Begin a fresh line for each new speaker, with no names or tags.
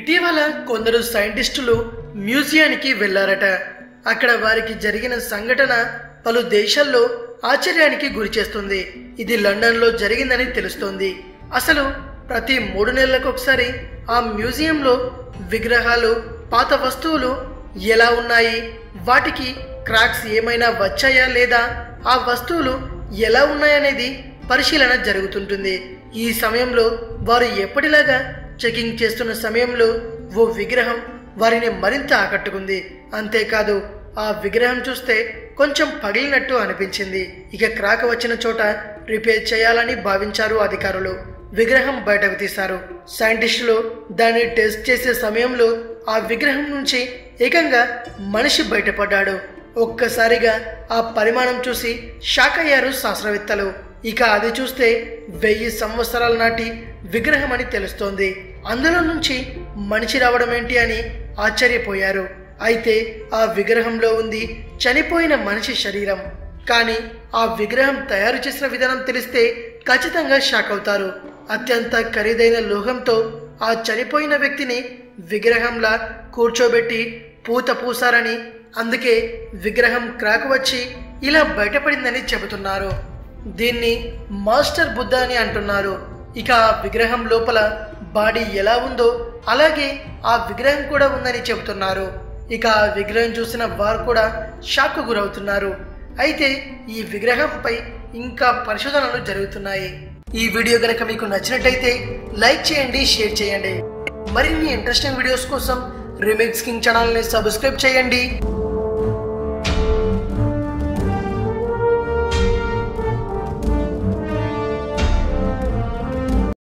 ఇటీవల కొందరు సైంటిస్టులు మ్యూజియానికి వెళ్ళారట. అక్కడ వారికి జరిగిన సంఘటన పలు దేశాల్లో ఆశ్చర్యానికి గురిచేస్తుంది ఇది లండన్లో జరిగిందని తెలుస్తోంది. అసలు ప్రతి మూడు నెలలకు ఒకసారి ఆ మ్యూజియంలో విగ్రహాలు పాత వస్తువులు ఎలా ఉన్నాయి? వాటికి క్రాక్స్ ఏమైనా వచ్చాయా లేదా? ఆ వస్తువులు ఎలా ఉన్నాయనేది పరిశీలన జరుగుతుంటుంది. ఈ సమయంలో వారు ఎప్పటిలాగా చెకింగ్ చేస్తున్న సమయంలో ఓ విగ్రహం వారిని మరింత ఆకట్టుకుంది. అంతేకాదు ఆ విగ్రహం చూస్తే కొంచెం పగిలినట్టు అనిపించింది. ఇక క్రాక్ వచ్చిన చోట రిపేర్ చేయాలని భావించారు అధికారులు. విగ్రహం బయటకు తీశారు. సైంటిస్టులు దాన్ని టెస్ట్ చేసే సమయంలో ఆ విగ్రహం నుంచి ఏకంగా మనిషి బయటపడ్డాడు. ఒక్కసారిగా ఆ పరిమాణం చూసి షాక్ అయ్యారు శాస్త్రవేత్తలు. ఇక అది చూస్తే వెయ్యి సంవత్సరాల నాటి విగ్రహం అని తెలుస్తోంది. అందులో నుంచి మనిషి రావడం ఏంటి అని ఆశ్చర్యపోయారు. అయితే ఆ విగ్రహంలో ఉంది చనిపోయిన మనిషి శరీరం. కానీ ఆ విగ్రహం తయారు చేసిన విధానం తెలిస్తే ఖచ్చితంగా షాక్ అవుతారు. అత్యంత ఖరీదైన లోహంతో ఆ చనిపోయిన వ్యక్తిని విగ్రహంలా కూర్చోబెట్టి పూత పూసారని అందుకే విగ్రహం క్రాక్ వచ్చి ఇలా బయటపడిందని చెబుతున్నారు. దీన్ని మాస్టర్ బుద్ధ అని అంటున్నారు. ఇక ఆ విగ్రహం లోపల బాడీ ఎలా ఉందో అలాగే ఆ విగ్రహం కూడా ఉందని చెబుతున్నారు. ఇక ఆ విగ్రహం చూసిన వారు కూడా షాక్ గురవుతున్నారు. అయితే ఈ విగ్రహంపై ఇంకా పరిశోధనలు జరుగుతున్నాయి. ఈ వీడియో గనక మీకు నచ్చినట్టయితే లైక్ చేయండి షేర్ చేయండి. మరిన్ని ఇంట్రెస్టింగ్ వీడియోస్ కోసం రిమిక్స్ కింగ్ ఛానల్ని సబ్స్క్రైబ్ చేయండి.